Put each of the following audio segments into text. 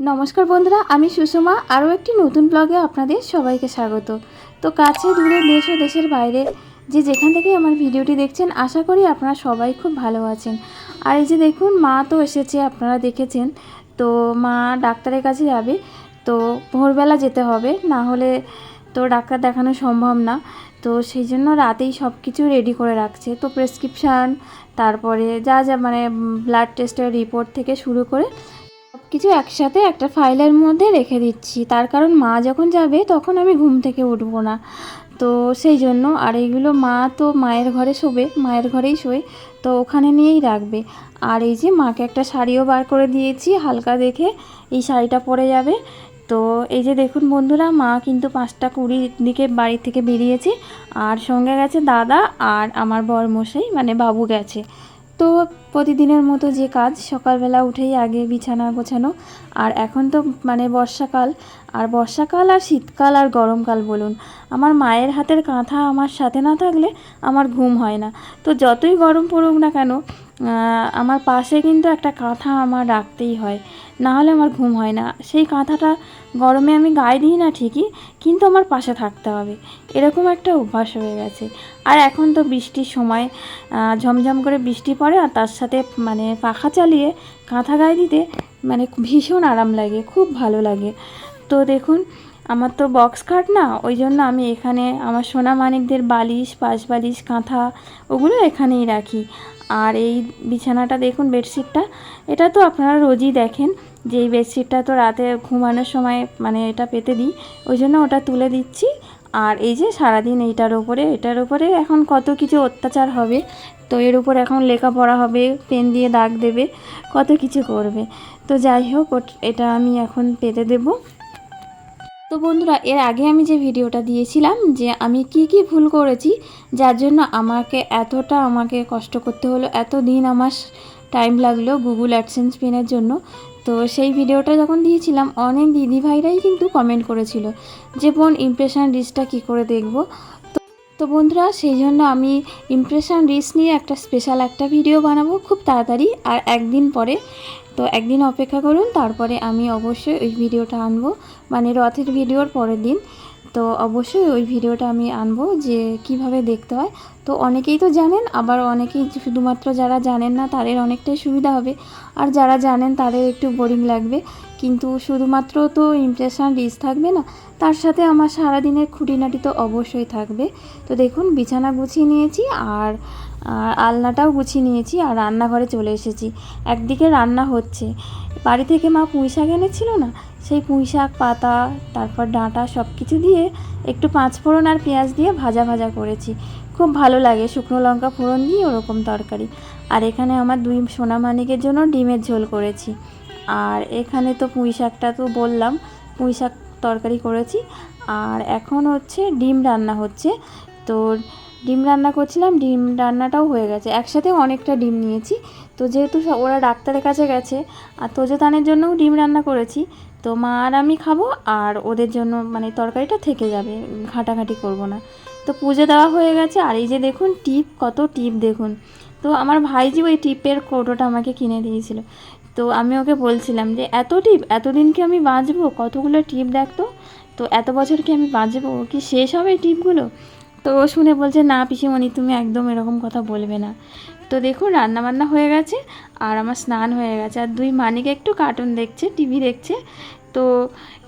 নমস্কার বন্ধুরা, আমি সুষমা। আরও একটি নতুন ব্লগে আপনাদের সবাইকে স্বাগত। তো কাছে, দূরে দেশ ও দেশের বাইরে যে যেখান থেকে আমার ভিডিওটি দেখছেন, আশা করি আপনারা সবাই খুব ভালো আছেন। আর এই যে দেখুন, মা তো এসেছে, আপনারা দেখেছেন। তো মা ডাক্তারের কাছে যাবে, তো ভোরবেলা যেতে হবে, না হলে তো ডাক্তার দেখানো সম্ভব না। তো সেই জন্য রাতেই সব কিছু রেডি করে রাখছে। তো প্রেসক্রিপশান তারপরে যা যা মানে ব্লাড টেস্টের রিপোর্ট থেকে শুরু করে কিছু একসাথে একটা ফাইলের মধ্যে রেখে দিচ্ছি। তার কারণ মা যখন যাবে তখন আমি ঘুম থেকে উঠবো না। তো সেই জন্য আর এইগুলো মা তো মায়ের ঘরে শোবে, মায়ের ঘরেই শোয়, তো ওখানে নিয়েই রাখবে। আর এই যে মাকে একটা শাড়িও বার করে দিয়েছি, হালকা দেখে এই শাড়িটা পরে যাবে। তো এই যে দেখুন বন্ধুরা, মা কিন্তু পাঁচটা কুড়ির দিকে বাড়ি থেকে বেরিয়েছে। আর সঙ্গে গেছে দাদা আর আমার বরমশাই মানে বাবু গেছে। তো প্রতিদিনের মতো যে কাজ, সকালবেলা উঠেই আগে বিছানা গোছানো, আর এখন তো মানে বর্ষাকাল, আর বর্ষাকাল আর শীতকাল আর গরমকাল বলুন। আমার মায়ের হাতের কাঁথা আমার সাথে না থাকলে আমার ঘুম হয় না। তো যতই গরম পড়ুক না কেন আমার পাশে কিন্তু একটা কাঁথা আমার রাখতেই হয়। না হলে আমার ঘুম হয় না। সেই কাঁথাটা গরমে আমি গায়ে দিই না ঠিকই, কিন্তু আমার পাশে থাকতে হবে। এরকম একটা অভ্যাস হয়ে গেছে। আর এখন তো বৃষ্টির সময় ঝমঝম করে বৃষ্টি পড়ে আর তার সাথে মানে পাখা চালিয়ে কাঁথা গায়ে দিতে মানে ভীষণ আরাম লাগে, খুব ভালো লাগে। তো দেখুন আমার তো বক্স খাট না ওই জন্য আমি এখানে আমার সোনা মানিকদের বালিশ পাশ বালিশ কাঁথা ওগুলো এখানেই রাখি। আর এই বিছানাটা দেখুন বেডশিটটা, এটা তো আপনারা রোজই দেখেন যে এই বেডশিটটা তো রাতে ঘুমানোর সময় মানে এটা পেতে দিই ওই জন্য ওটা তুলে দিচ্ছি। আর এই যে সারাদিন এইটার ওপরে এটার ওপরে এখন কত কিছু অত্যাচার হবে, তো এর উপর এখন লেখাপড়া হবে, পেন দিয়ে দাগ দেবে, কত কিছু করবে। তো যাই হোক এটা আমি এখন পেতে দেবো। তো বন্ধুরা, এর আগে আমি যে ভিডিওটা দিয়েছিলাম যে আমি কি কি ভুল করেছি, যার জন্য আমাকে এতটা আমাকে কষ্ট করতে হলো এত দিন আমার টাইম লাগল গুগল অ্যাডসেন্স পেনের জন্য। তো সেই ভিডিওটা যখন দিয়েছিলাম, অনেক দিদি ভাইরাই কিন্তু কমেন্ট করেছিল যে, বোন ইমপ্রেশন রিসটা কী করে দেখব? তো বন্ধুরা, সেই জন্য আমি ইমপ্রেশন রিস নিয়ে একটা স্পেশাল একটা ভিডিও বানাবো খুব তাড়াতাড়ি। আর একদিন পরে তো একদিন অপেক্ষা করুন, তারপরে আমি অবশ্যই ওই ভিডিওটা আনব মানে রথের ভিডিওর পরের দিন। তো অবশ্যই ওই ভিডিওটা আমি আনব যে কীভাবে দেখতে হয়। তো অনেকেই তো জানেন, আবার অনেকেই শুধুমাত্র যারা জানেন না, তাদের অনেকটাই সুবিধা হবে। আর যারা জানেন, তাদের একটু বোরিং লাগবে। কিন্তু শুধুমাত্র তো ইমপ্রেশন রিস থাকবে না, তার সাথে আমার সারাদিনের খুঁটিনাটি তো অবশ্যই থাকবে। তো দেখুন, বিছানা গুছিয়ে নিয়েছি আর আলনাটাও গুছিয়ে নিয়েছি আর রান্নাঘরে চলে এসেছি। একদিকে রান্না হচ্ছে। বাড়ি থেকে মা পুঁই শাক এনেছিল না? সেই পুঁই শাক, পাতা, তারপর ডাঁটা সব কিছু দিয়ে একটু পাঁচ ফোড়ন আর পেঁয়াজ দিয়ে ভাজা ভাজা করেছি। খুব ভালো লাগে শুকনো লঙ্কা ফোড়ন দিয়ে ওরকম তরকারি। আর এখানে আমার দুই সোনামানিকের জন্য ডিমের ঝোল করেছি। আর এখানে তো পুঁই শাকটা তো বললাম, পুঁই শাক তরকারি করেছি। আর এখন হচ্ছে ডিম রান্না হচ্ছে। তো ডিম রান্না করছিলাম, ডিম রান্নাটাও হয়ে গেছে। একসাথে অনেকটা ডিম নিয়েছি। তো যেহেতু ওরা ডাক্তারের কাছে গেছে, আর তোজোতানের জন্যও ডিম রান্না করেছি। তো মা আর আমি খাব, আর ওদের জন্য মানে তরকারিটা থেকে যাবে ঘাঁটাঘাঁটি করব না। তো পুজো দেওয়া হয়ে গেছে, আর এই যে দেখুন টিপ, কত টিপ দেখুন। তো আমার ভাইজি ওই টিপের কৌটোটা আমাকে কিনে দিয়েছিল। তো আমি ওকে বলছিলাম যে, এত টিপ, এতদিন কি আমি বাঁচবো? কতগুলো টিপ দেখতো তো। এত বছর কি আমি বাঁচবো? কি শেষ হবে টিপগুলো? তো ও শুনে বলছে, না পিসিমণি, তুমি একদম এরকম কথা বলবে না। তো দেখুন রান্নাবান্না হয়ে গেছে আর আমার স্নান হয়ে গেছে। আর দুই মানিকে একটু কার্টুন দেখছে টিভি দেখছে। তো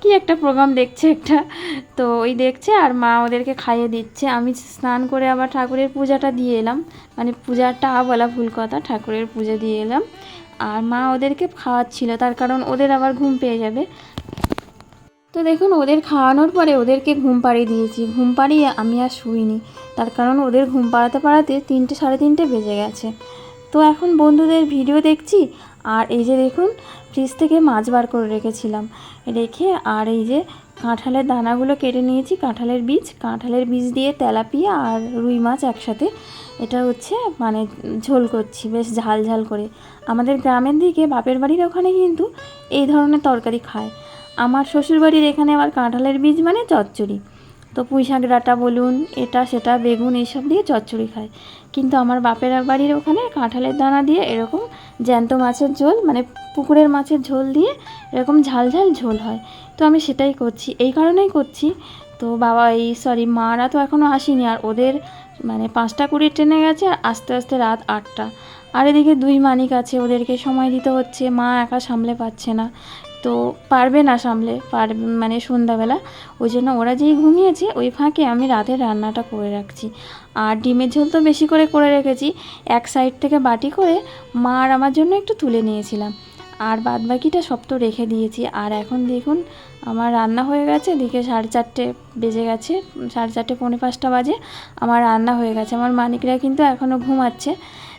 কি একটা প্রোগ্রাম দেখছে একটা, তো ওই দেখছে আর মা ওদেরকে খাইয়ে দিচ্ছে। আমি স্নান করে আবার ঠাকুরের পূজাটা দিয়ে এলাম। মানে পূজাটা বলা ভুল কথা, ঠাকুরের পূজা দিয়ে এলাম। আর মা ওদেরকে খাওয়াচ্ছিল, তার কারণ ওদের আবার ঘুম পেয়ে যাবে। তো দেখুন, ওদের খাওয়ানোর পরে ওদেরকে ঘুম পাড়িয়ে দিয়েছি। ঘুম পাড়িয়ে আমি আর শুইনি। তার কারণ ওদের ঘুম পাড়াতে পাড়াতে তিনটে, সাড়ে তিনটে বেজে গেছে। তো এখন বন্ধুদের ভিডিও দেখছি। আর এই যে দেখুন ফ্রিজ থেকে মাছ বার করে রেখেছিলাম। রেখে আর এই যে কাঁঠালের দানাগুলো কেটে নিয়েছি, কাঁঠালের বীজ। কাঁঠালের বীজ দিয়ে তেলাপিয়া আর রুই মাছ একসাথে। এটা হচ্ছে মানে ঝোল করছি, বেশ ঝাল ঝাল করে। আমাদের গ্রামের দিকে বাপের বাড়ির ওখানে কিন্তু এই ধরনের তরকারি খায়। আমার শ্বশুরবাড়ির এখানে আবার কাঁঠালের বীজ মানে চচ্চড়ি। তো পুঁই শাক ডাঁটা বলুন, এটা, সেটা, বেগুন, এইসব দিয়ে চচ্চড়ি খায়। কিন্তু আমার বাপের বাড়ির ওখানে কাঁঠালের দানা দিয়ে এরকম জ্যান্ত মাছের ঝোল মানে পুকুরের মাছের ঝোল দিয়ে এরকম ঝাল ঝাল ঝোল হয়। তো আমি সেটাই করছি। এই কারণেই করছি। তো বাবা, এই সরি মারা তো এখনও আসেনি আর ওদের মানে পাঁচটা কুড়ি ট্রেনে গেছে আর আস্তে আস্তে রাত আটটা। আর এদিকে দুই মানিক আছে, ওদেরকে সময় দিতে হচ্ছে, মা একা সামলে পাচ্ছে না। তো পারবে না সামলে, পার মানে সন্ধ্যাবেলা। ওই জন্য ওরা যেই ঘুমিয়েছে, ওই ফাঁকে আমি রাতের রান্নাটা করে রাখছি। আর ডিমের ঝোল তো বেশি করে করে রেখেছি। এক সাইড থেকে বাটি করে মা আর আমার জন্য একটু তুলে নিয়েছিলাম। আর বাদ বাকিটা সব তো রেখে দিয়েছি। আর এখন দেখুন, আমার রান্না হয়ে গেছে। এদিকে সাড়ে চারটে বেজে গেছে, সাড়ে চারটে পৌনে পাঁচটা বাজে। আমার রান্না হয়ে গেছে। আমার মানিকরা কিন্তু এখনও ঘুমাচ্ছে।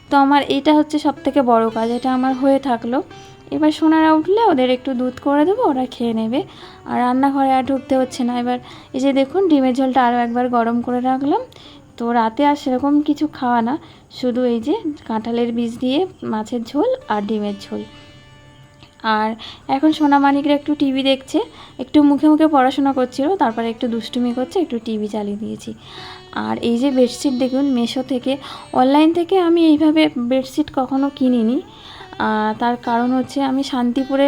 তো আমার এইটা হচ্ছে সব থেকে বড়ো কাজ। এটা আমার হয়ে থাকল। এবার সোনারা উঠলে ওদের একটু দুধ করে দেবো, ওরা খেয়ে নেবে। আর রান্নাঘরে আর ঢুকতে হচ্ছে না। এবার এই যে দেখুন, ডিমের ঝোলটা আরও একবার গরম করে রাখলাম। তো রাতে আর সেরকম কিছু খাওয়া না, শুধু এই যে কাঁঠালের বীজ দিয়ে মাছের ঝোল আর ডিমের ঝোল। আর এখন সোনামানিকরা একটু টিভি দেখছে, একটু মুখে মুখে পড়াশোনা করছিল, তারপরে একটু দুষ্টুমি করছে, একটু টিভি চালিয়ে দিয়েছি। আর এই যে বেডশিট দেখুন, মেশো থেকে, অনলাইন থেকে আমি এইভাবে বেডশিট কখনো কিনিনি। তার কারণ হচ্ছে আমি শান্তিপুরে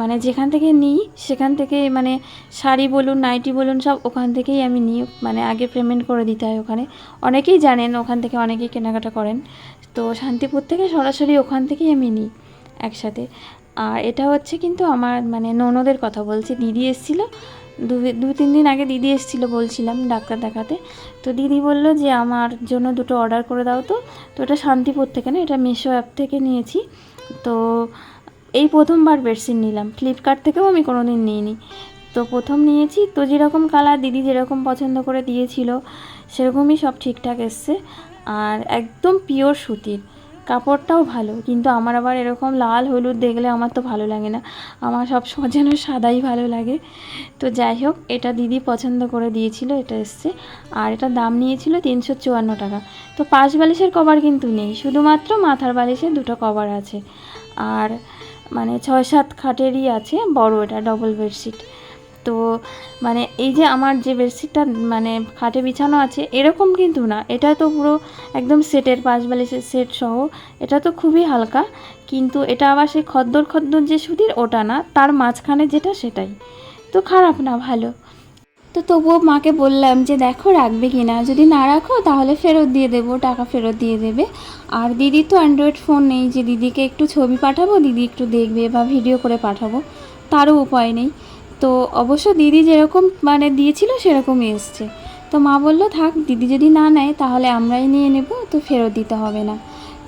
মানে যেখান থেকে নিই, সেখান থেকে মানে শাড়ি বলুন, নাইটি বলুন, সব ওখান থেকেই আমি নিই মানে আগে পেমেন্ট করে দিতে হয় ওখানে। অনেকেই জানেন ওখান থেকে, অনেকেই কেনাকাটা করেন। তো শান্তিপুর থেকে সরাসরি ওখান থেকেই আমি নিই একসাথে। আর এটা হচ্ছে কিন্তু আমার মানে ননদের কথা বলছি। দিদি এসেছিল, দু দু, তিন দিন আগে দিদি এসেছিল বলছিলাম ডাক্তার দেখাতে। তো দিদি বলল যে, আমার জন্য দুটো অর্ডার করে দাও তো। তো এটা শান্তিপুর থেকে না, এটা মিশো অ্যাপ থেকে নিয়েছি। তো এই প্রথমবার বেডশিট নিলাম। ফ্লিপকার্ট থেকেও আমি কোনো দিন নিইনি। তো প্রথম নিয়েছি। তো যেরকম কালার দিদি যেরকম পছন্দ করে দিয়েছিল, সেরকমই সব ঠিকঠাক এসছে। আর একদম পিওর সুতির। কাপড়টাও ভালো, কিন্তু আমার আবার এরকম লাল হলুদ দেখলে আমার তো ভালো লাগে না। আমার সব সময় যেন সাদাই ভালো লাগে। তো যাই হোক, এটা দিদি পছন্দ করে দিয়েছিল, এটা এসছে। আর এটা দাম নিয়েছিল তিনশো চুয়ান্ন টাকা। তো পাশ বালিশের কভার কিন্তু নেই, শুধুমাত্র মাথার বালিশের দুটো কভার আছে। আর মানে ছয় সাত খাটেরই আছে, বড় এটা ডবল বেডশিট তো মানে এই যে আমার যে বেডশিটটা মানে খাটে বিছানো আছে, এরকম কিন্তু না। এটা তো পুরো একদম সেটের পাশ বালিশের সেট সহ। এটা তো খুবই হালকা, কিন্তু এটা আবার সেই খদ্দর খদ্দর যে সুতির, ওটা না, তার মাঝখানে যেটা সেটাই। তো খারাপ না, ভালো। তো তবুও মাকে বললাম যে, দেখো, রাখবে কি না? যদি না রাখো, তাহলে ফেরত দিয়ে দেবো, টাকা ফেরত দিয়ে দেবে। আর দিদি তো অ্যান্ড্রয়েড ফোন নেই, যে দিদিকে একটু ছবি পাঠাবো, দিদি একটু দেখবে বা ভিডিও করে পাঠাবো, তারও উপায় নেই। তো অবশ্য দিদি যেরকম মানে দিয়েছিল, সেরকমই এসছে। তো মা বলল, থাক, দিদি যদি না নেয়, তাহলে আমরাই নিয়ে নেব, তো ফেরত দিতে হবে না।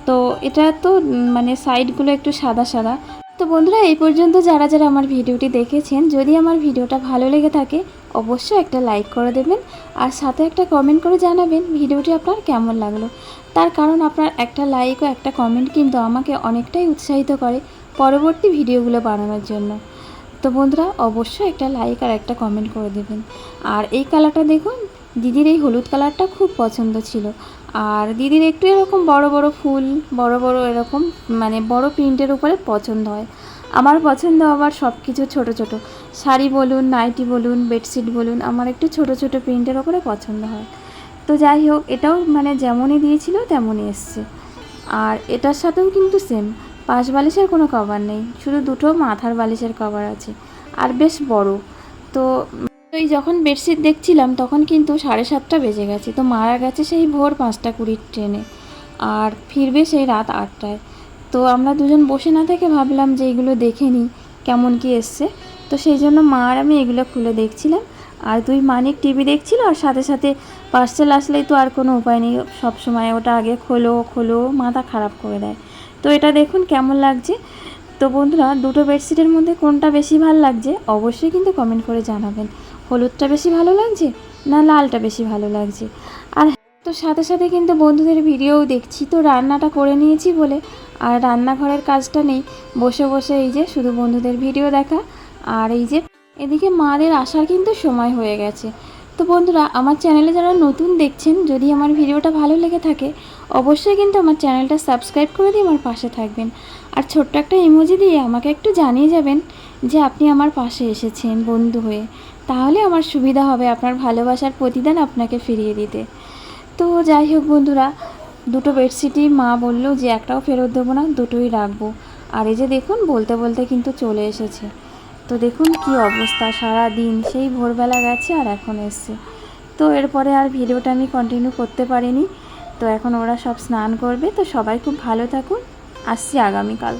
তো এটা তো মানে সাইডগুলো একটু সাদা সাদা। তো বন্ধুরা, এই পর্যন্ত যারা যারা আমার ভিডিওটি দেখেছেন, যদি আমার ভিডিওটা ভালো লেগে থাকে, অবশ্যই একটা লাইক করে দেবেন আর সাথে একটা কমেন্ট করে জানাবেন ভিডিওটি আপনার কেমন লাগল। তার কারণ আপনার একটা লাইক ও একটা কমেন্ট কিন্তু আমাকে অনেকটাই উৎসাহিত করে পরবর্তী ভিডিওগুলো বানানোর জন্য। তো বন্ধুরা, অবশ্যই একটা লাইক আর একটা কমেন্ট করে দেবেন। আর এই কালারটা দেখুন, দিদির এই হলুদ কালারটা খুব পছন্দ ছিল। আর দিদির একটু এরকম বড় বড় ফুল, বড় বড় এরকম মানে বড় প্রিন্টের উপরে পছন্দ হয়। আমার পছন্দ আবার সব কিছু ছোটো ছোটো। শাড়ি বলুন নাইটি বলুন বেডশিট বলুন, আমার একটু ছোটো ছোটো প্রিন্টের ওপরে পছন্দ হয়। তো যাই হোক, এটাও মানে যেমনই দিয়েছিল তেমনই এসছে। আর এটার সাথেও কিন্তু সেম পাশ বালিশের কোনো কভার নেই, শুধু দুটো মাথার বালিশের কভার আছে, আর বেশ বড়। তো ওই যখন বেডশিট দেখছিলাম, তখন কিন্তু সাড়ে সাতটা বেজে গেছে, তো মারা গেছে সেই ভোর পাঁচটা কুড়ির ট্রেনে আর ফিরবে সেই রাত আটটায়। তো আমরা দুজন বসে না থেকে ভাবলাম যে এগুলো দেখে নিই, কেমন কি এসছে। তো সেই জন্য মা আর আমি এগুলো খুলে দেখছিলাম, আর তুই মানিক টিভি দেখছিল, আর সাথে সাথে পার্সেল আসলেই তো আর কোনো উপায় নেই সব সময় ওটা আগে খোলো খোলো, মাথা খারাপ করে দেয়। তো এটা দেখুন কেমন লাগছে। তো বন্ধুরা, দুটো বেডশিটের মধ্যে কোনটা বেশি ভালো লাগছে অবশ্যই কিন্তু কমেন্ট করে জানাবেন। হলুদটা বেশি ভালো লাগছে না লালটা বেশি ভালো লাগছে? আর তো সাথে সাথে কিন্তু বন্ধুদের ভিডিও দেখছি। তো রান্নাটা করে নিয়েছি বলে, আর রান্নাঘরের কাজটা নেই। বসে বসে এই যে শুধু বন্ধুদের ভিডিও দেখা, আর এই যে এদিকে মাদের আসার কিন্তু সময় হয়ে গেছে। তো বন্ধুরা, আমার চ্যানেলে যারা নতুন দেখছেন, যদি আমার ভিডিওটা ভালো লেগে থাকে অবশ্যই কিন্তু আমার চ্যানেলটা সাবস্ক্রাইব করে দিয়ে আমার পাশে থাকবেন। আর ছোট্ট একটা ইমোজি দিয়ে আমাকে একটু জানিয়ে যাবেন যে আপনি আমার পাশে এসেছেন বন্ধু হয়ে। তাহলে আমার সুবিধা হবে আপনার ভালোবাসার প্রতিদান আপনাকে ফিরিয়ে দিতে। তো যাই হোক বন্ধুরা, দুটো বেডশিটই মা বলল যে একটাও ফেরত দেবো না, দুটোই রাখব। আর এই যে দেখুন, বলতে বলতে কিন্তু চলে এসেছে। তো দেখুন কি অবস্থা সারা দিন সেই ভোরবেলা গেছে আর এখন এসছে। তো এরপরে আর ভিডিওটা আমি কন্টিনিউ করতে পারিনি। তো এখন ওরা সব স্নান করবে তো সবাই খুব ভালো থাকুন। আসছি আগামীকাল।